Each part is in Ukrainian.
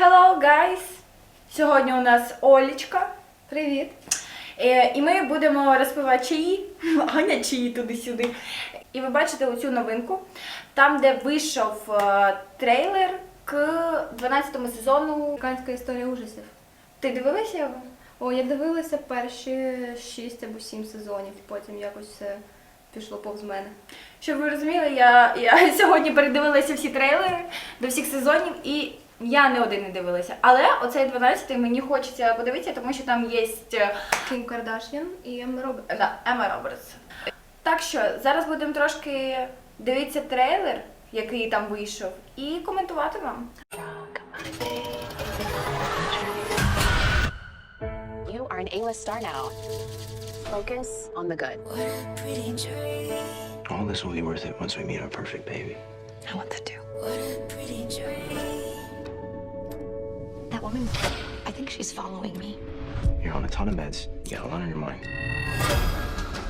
Hello, guys! Сьогодні у нас Олічка. Привіт! Е, І ми будемо розпивати чаї, Аня чаї туди-сюди. І ви бачите оцю новинку, там, де вийшов е, трейлер к 12 сезону. Американська історія ужасів. Ти дивилася його? О, я дивилася перші шість або сім сезонів, потім якось все пішло повз мене. Щоб ви розуміли, я, я сьогодні передивилася всі трейлери до всіх сезонів і я не один не дивилася. Але оцей 12 мені хочеться подивитися, тому що там є Кім Кардаш'ян і Ем Роберт. Да, Ема Робертс. Так що зараз будемо трошки дивитися трейлер, який там вийшов, і коментувати вам. You are an A-list star now. Focus on the good. All this will be worth it once we meet our perfect baby. I want that too. That woman, I think she's following me. You're on a ton of meds. You got a lot on your mind.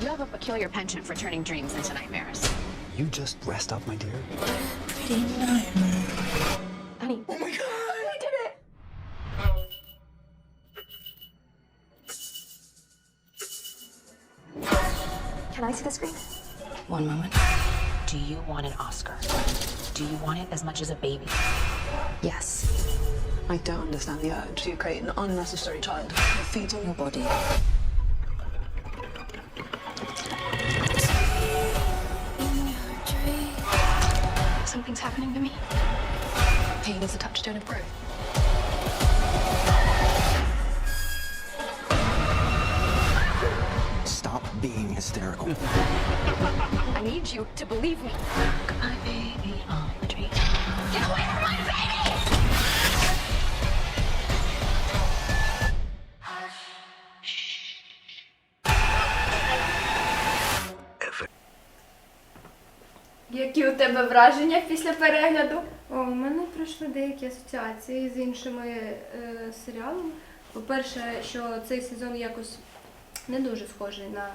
You have a peculiar penchant for turning dreams into nightmares. You just rest up, my dear. Honey. Oh my god, I did it! Can I see the screen? One moment. Do you want an Oscar? Do you want it as much as a baby? Yes. I don't understand the urge to create an unnecessary child. It feeds on Your body. Something's happening to me. Pain is a touchstone of growth. Stop being hysterical. I need you to believe me. Goodbye, baby, on the tree. Get away Які у тебе враження після перегляду? О, у мене пройшли деякі асоціації з іншими е, серіалами. По-перше, що цей сезон якось не дуже схожий на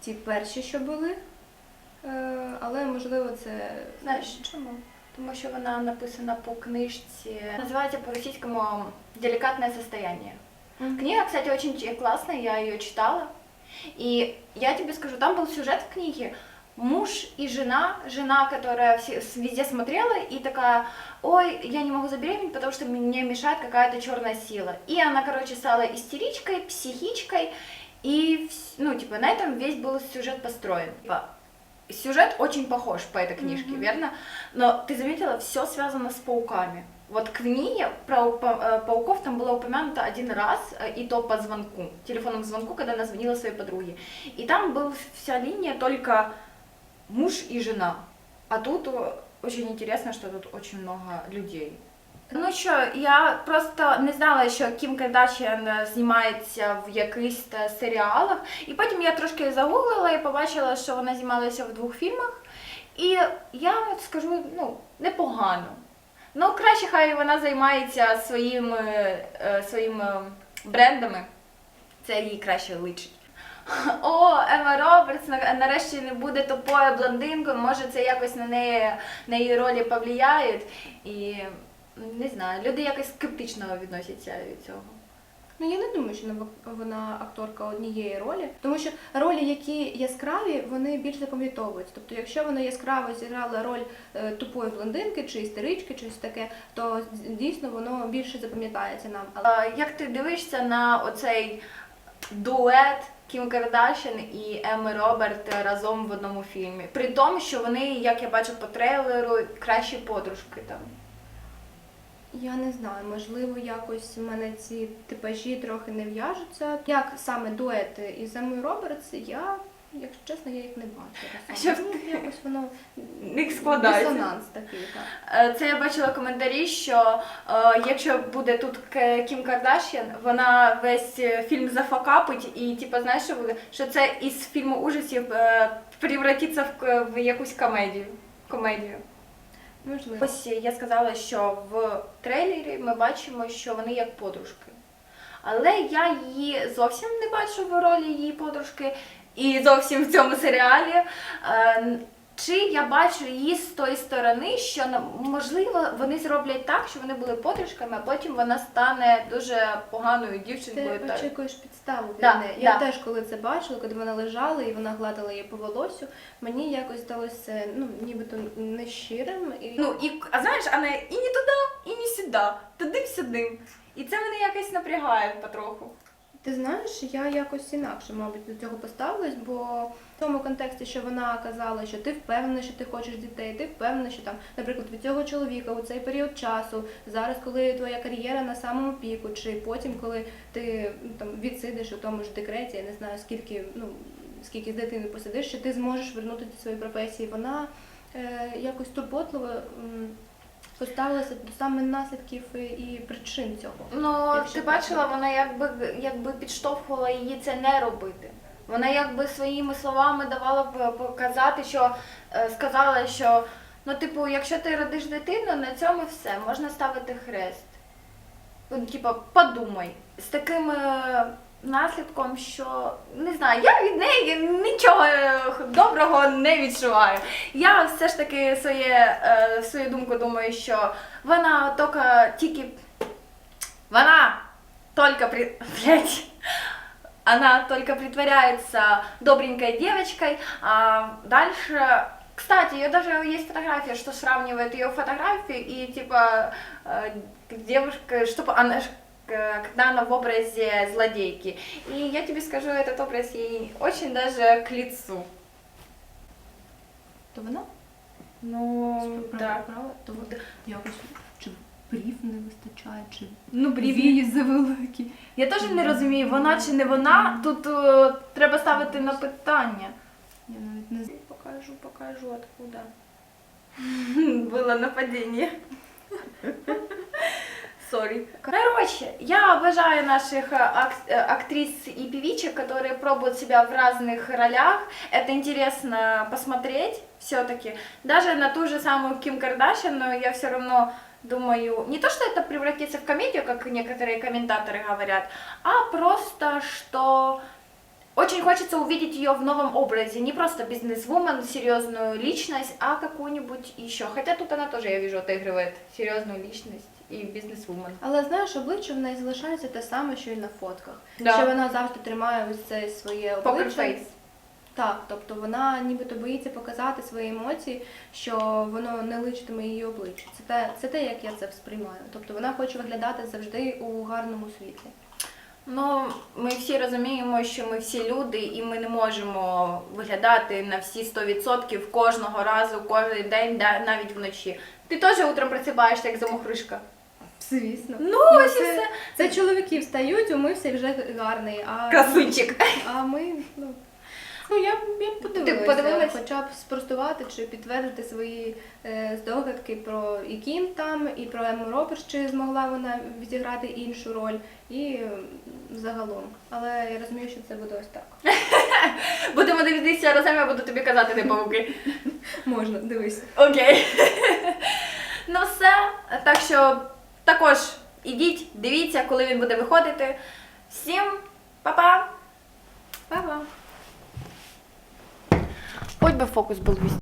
ті перші, що були. Е, але можливо це Знаєш чому? Тому що вона написана по книжці. Називається по-російському «Деликатное состояние». Мгм. Книга, кстати, очень классная, я ее читала. И я тебе скажу, там был сюжет в книге. Муж и жена, жена, которая везде смотрела и такая, ой, я не могу забеременеть, потому что мне мешает какая-то черная сила. И она, короче, стала истеричкой, психичкой, и, ну, типа, на этом весь был сюжет построен. Типа, Сюжет очень похож по этой книжке, верно? Но ты заметила, все связано с пауками. Вот к книге про э, пауков там было упомянуто один раз, э, и то по звонку, телефонному звонку, когда она звонила своей подруге. И там была вся линия только муж и жена. А тут очень интересно, что тут очень много людей. Ну що, я просто не знала, що Кім Кардашян е, знімається в якихось серіалах. І потім я трошки загуглила і побачила, що вона знімалася в двох фільмах. І я скажу, ну, непогано. Ну, краще хай вона займається своїми, е, своїми брендами. Це їй краще личить. О, Ема Робертс на- нарешті не буде тупою блондинкою, може це якось на неї на її ролі повлияють. І не знаю, люди якось скептично відносяться від цього. Ну я не думаю, що вона- акторка однієї ролі, тому що ролі, які яскраві, вони більш запам'ятовуються. Тобто, якщо вона яскраво зіграла роль е, тупої блондинки чи істерички, чи щось таке, то дійсно воно більше запам'ятається нам. Але А, Як ти дивишся на оцей дует Кім Кардашін і Еми Роберт разом в одному фільмі? При тому, що вони, як я бачу по трейлеру, кращі подружки там. я не знаю, можливо, якось в мене ці типажі трохи не в'яжуться. Як саме дуети із Емою Робертс, я, якщо чесно, я їх не бачила. В Ну, якось воно Не складається. дисонанс такий, так. Е, Це я бачила коментарі, що е, якщо буде тут Кім Кардашян, вона весь е, фільм зафакапить і, типу, знаєш, що буде? Що це із фільму ужасів е, превратиться в, в якусь комедію. комедію. Можливо. Ось я сказала, що в трейлері ми бачимо, що вони як подружки. Але я її зовсім не бачу в ролі її подружки. І зовсім в цьому серіалі. Е, Чи я бачу її з тої сторони, що можливо вони зроблять так, що вони були подружками, а потім вона стане дуже поганою дівчинкою. Ти очікуєш підставу від Да, неї. Я да. теж коли це бачила, коли вона лежала і вона гладила її по волосю, мені якось здалося ну нібито нещирим і Ну і а знаєш, вона і не туди, і не сюди, туди сюди. І це мене якось напрягає потроху. Ти знаєш, я якось інакше, мабуть, до цього поставилась, бо в тому контексті, що вона казала, що ти впевнена, що ти хочеш дітей, ти впевнена, що там, наприклад, від цього чоловіка у цей період часу, зараз, коли твоя кар'єра на самому піку, чи потім, коли ти ну, там відсидиш у тому ж декреті, я не знаю скільки, ну скільки з дитини посидиш, що ти зможеш вернутися до своєї професії. Вона е, якось турботливо. Поставилася до саме наслідків і- причин цього. Ну, ти бачила, вона якби якби підштовхувала її це не робити. Вона якби своїми словами давала б показати, що е, сказала, що ну, типу, якщо ти родиш дитину, на цьому все, можна ставити хрест. Ну, Типа, подумай. З таким е, наслідком, що не знаю, я від неї нічого е, доброго не відчуваю. Я все ж таки своє, е, свою думку думаю, що вона тільки, тільки вона только при... Блядь. Она только притворяется добренькой девочкой, а дальше... Кстати, ее даже есть фотография, что сравнивает ее фотографии и типа э, девушка, чтобы она ж- э, когда она в образе злодейки. И я тебе скажу, этот образ ей очень даже к лицу. То вона Ну, да. Права, то от якось чи брів не вистачає, чи Ну, брів. вії завеликі. Я теж не розумію, вона чи не вона. Тут е, треба ставити на питання. Я навіть не знаю. Покажу, покажу, откуда. Было нападение. Сори. Короче, я обожаю наших э, ак- э, актрис и певичек, которые пробуют себя в разных ролях. Это интересно посмотреть все-таки. Даже на ту же самую Ким Кардашьян, но я все равно думаю, не то, что это превратится в комедию, как некоторые комментаторы говорят, а просто, что очень хочется увидеть ее в новом образе, не просто бизнес-вумен, серьезную личность, а какую-нибудь еще. Хотя тут она тоже, я вижу, отыгрывает серьезную личность и бизнес-вумен. Але знаєш, обличчя в неї залишається те саме, що й на фотках. Да. Що вона завжди тримає ось це своє Poker face. Так, тобто вона нібито боїться показати свої емоції, що воно не личитиме її обличчя. Це те, це те, як я це сприймаю. Тобто вона хоче виглядати завжди у гарному світлі. Ну, ми всі розуміємо, що ми всі люди, і ми не можемо виглядати на всі 100% кожного разу, кожен день, навіть вночі. Ти теж утром просипаєшся, як замухришка. Звісно. Ну, ось і це, все. це чоловіки встають, умився і вже гарний. А, Красунчик. а ми, ну. Ну, я б я б подивилася, подивилась? хоча б спростувати чи підтвердити свої е, здогадки про і Кім там, і про Ему Робертс, чи змогла вона відіграти іншу роль, і е, загалом. Але я розумію, що це буде ось так. Будемо дивитися разом, я буду тобі казати, не павуки. Можна, дивись. Окей. ну все. Так що також ідіть, дивіться, коли він буде виходити. Всім па-па! Па-па! Хоть би фокус був весь.